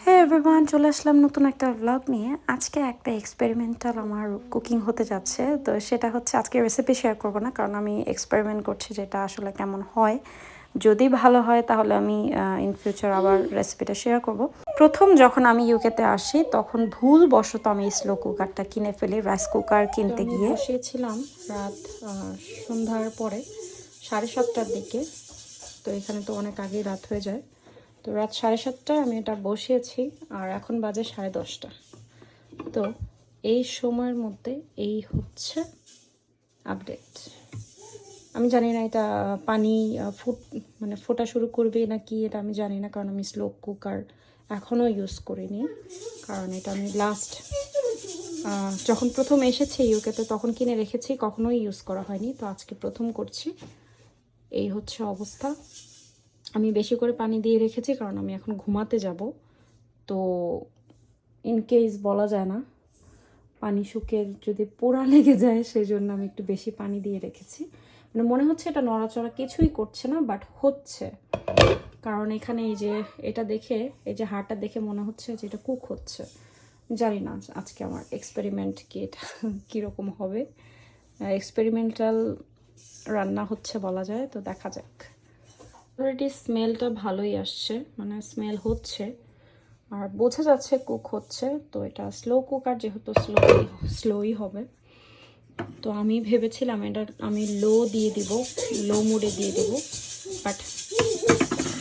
হ্যাঁ এভরিওয়ান চলে আসলাম নতুন একটা ব্লগ নিয়ে। আজকে একটা এক্সপেরিমেন্টাল আমার কুকিং হতে যাচ্ছে তো সেটা হচ্ছে আজকে রেসিপি শেয়ার করব না কারণ আমি এক্সপেরিমেন্ট করছি যেটা আসলে কেমন হয়। যদি ভালো হয় তাহলে আমি ইন ফিউচার আবার রেসিপিটা শেয়ার করব। প্রথম যখন আমি ইউকেতে আসি তখন ভুল বশত আমি স্লো কুকারটা কিনে ফেলি রাইস কুকার কিনতে গিয়ে। বসিয়েছিলাম রাত সন্ধ্যার পরে সাড়ে সাতটার দিকে। তো এখানে তো অনেক আগেই রাত হয়ে যায়। তো রাত সাড়ে সাতটায় আমি এটা বসিয়েছি, আর এখন বাজে সাড়ে দশটা। তো এই সময়ের মধ্যে এই হচ্ছে আপডেট। আমি জানি না এটা পানি ফুট মানে ফোটা শুরু করবে নাকি এটা আমি জানি না, কারণ আমি স্লো কুকার এখনও ইউজ করিনি। কারণ এটা আমি লাস্ট যখন প্রথম এসেছি ইউকেতে, তখন কিনে রেখেছি, কখনোই ইউজ করা হয়নি। তো আজকে প্রথম করছি। এই হচ্ছে অবস্থা। আমি বেশি করে পানি দিয়ে রেখেছি, কারণ আমি এখন ঘুমাতে যাব। তো ইন কেস বলা যায় না, পানি শুকে যদি পোড়া লেগে যায় সেই জন্য আমি একটু বেশি পানি দিয়ে রেখেছি। মানে মনে হচ্ছে এটা নড়াচড়া কিছুই করছে না বাট হচ্ছে। কারণ এখানে এই যে এটা দেখে, এই যে হাড়টা দেখে মনে হচ্ছে যে এটা কুক হচ্ছে। জানি না আজকে আমার এক্সপেরিমেন্ট কি এটা, কীরকম হবে। এক্সপেরিমেন্টাল রান্না হচ্ছে বলা যায়, তো দেখা যাক। অলরেডি স্মেলটা ভালোই আসছে মানে স্মেল হচ্ছে। আর বোঝা যাচ্ছে কুক হচ্ছে, তো এটা স্লো কুকার যেহেতু স্লো স্লোই হবে। তো আমি ভেবেছিলাম এটা আমি লো দিয়ে দিব লো মুডে দিয়ে দিব। বাট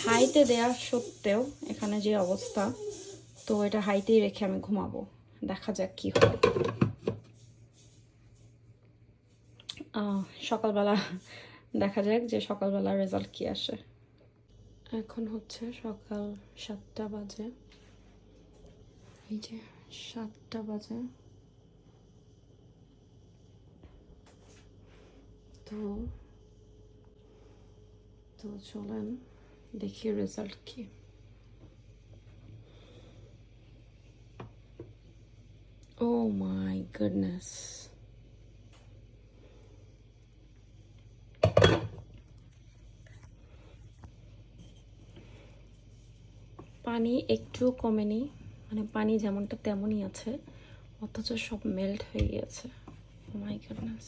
হাইতে দেওয়ার সত্ত্বেও এখানে যে অবস্থা, তো এটা হাইতেই রেখে আমি ঘুমাবো। দেখা যাক কি হয়। সকালবেলা দেখা যাক যে সকালবেলা রেজাল্ট কি আসে। এখন হচ্ছে সকাল সাতটা বাজে। এই যে সাতটা বাজে। তো তো চলেন দেখি রেজাল্ট কি। ও মাই গুডনেস পানি একটুও কমেনি মানে পানি যেমনটা তেমনই আছে, অথচ সব মেল্ট হয়ে গিয়েছে। মাই গুডনেস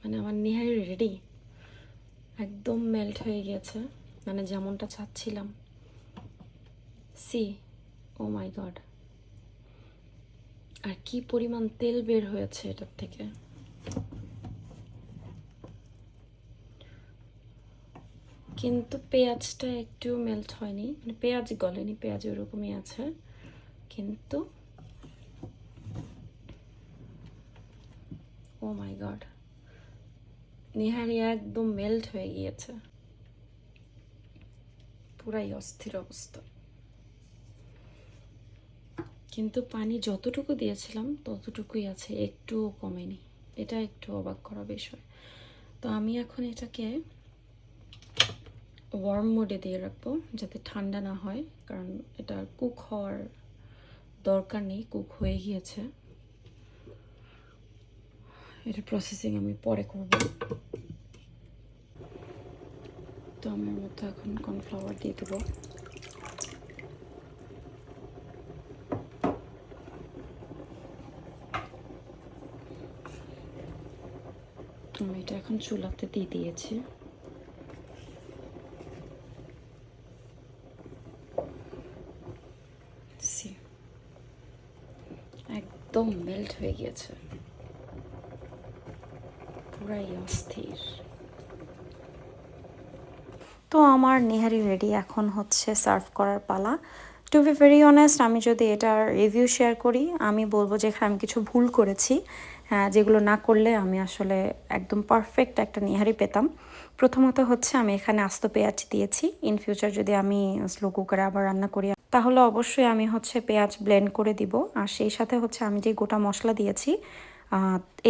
মানে আমার নিহারি রেডি একদম মেল্ট হয়ে গিয়েছে মানে যেমনটা চাচ্ছিলাম। সি ও মাই গড আর কি পরিমাণ তেল বের হয়েছে এটার থেকে? কিন্তু পেঁয়াজটা একটু মেল্ট হয়নি। মানে পেঁয়াজ গলেনি, পেঁয়াজ ওরকমই আছে। কিন্তু ও মাই গড নিহারি একদম মেল্ট হয়ে গিয়েছে। পুরাই অস্থির অবস্থা। কিন্তু পানি যতটুকু দিয়েছিলাম, ততটুকুই আছে। একটুও কমেনি। এটা একটু অবাক করা বিষয়। তো আমি এখন এটাকে ওয়ার্ম মোডে দিয়ে রাখব, যাতে ঠান্ডা না হয়, কারণ এটা কুক হওয়ার দরকার নেই, কুক হয়ে গিয়েছে। এটা প্রসেসিং আমি পরে করব। তো আমার মতো এখন কর্নফ্লাওয়ার দিয়ে দেবো। আমি এটা এখন চুলাতে দিয়ে দিয়েছি। একদম মেল্ট হয়ে গিয়েছে। পুরাই অস্থির। তো আমার নেহারি রেডি, এখন হচ্ছে সার্ভ করার পালা। টু বি ভেরি অনেস্ট আমি যদি এটার রিভিউ শেয়ার করি, আমি বলব যে এখানে আমি কিছু ভুল করেছি যেগুলো না করলে আমি আসলে একদম পারফেক্ট একটা নেহারি পেতাম। প্রথমত হচ্ছে আমি এখানে আস্ত পেঁয়াজ দিয়েছি। ইন ফিউচার যদি আমি স্লো কুকারে আবার রান্না করি তাহলে অবশ্যই আমি হচ্ছে পেঁয়াজ ব্লেন্ড করে দিব। আর সেই সাথে হচ্ছে আমি যে গোটা মশলা দিয়েছি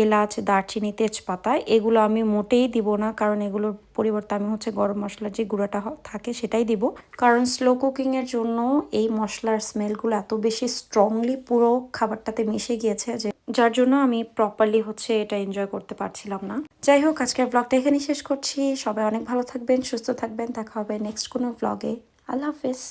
এলাচ, দারচিনি, তেজপাতা, এগুলো আমি মোটেই দিব না, কারণ এগুলোর পরিবর্তে আমি হচ্ছে গরম মশলার যে গুঁড়োটা থাকে সেটাই দিব। কারণ স্লো কুকিংয়ের জন্য এই মশলার স্মেলগুলো এত বেশি স্ট্রংলি পুরো খাবারটাতে মিশে গিয়েছে যে যার জন্য আমি প্রপারলি হচ্ছে এটা এনজয় করতে পারছিলাম না। যাই হোক, আজকের ব্লগটা এখানেই শেষ করছি। সবাই অনেক ভালো থাকবেন, সুস্থ থাকবেন। দেখা হবে নেক্সট কোনো ব্লগে আল্লাহ হাফেজ।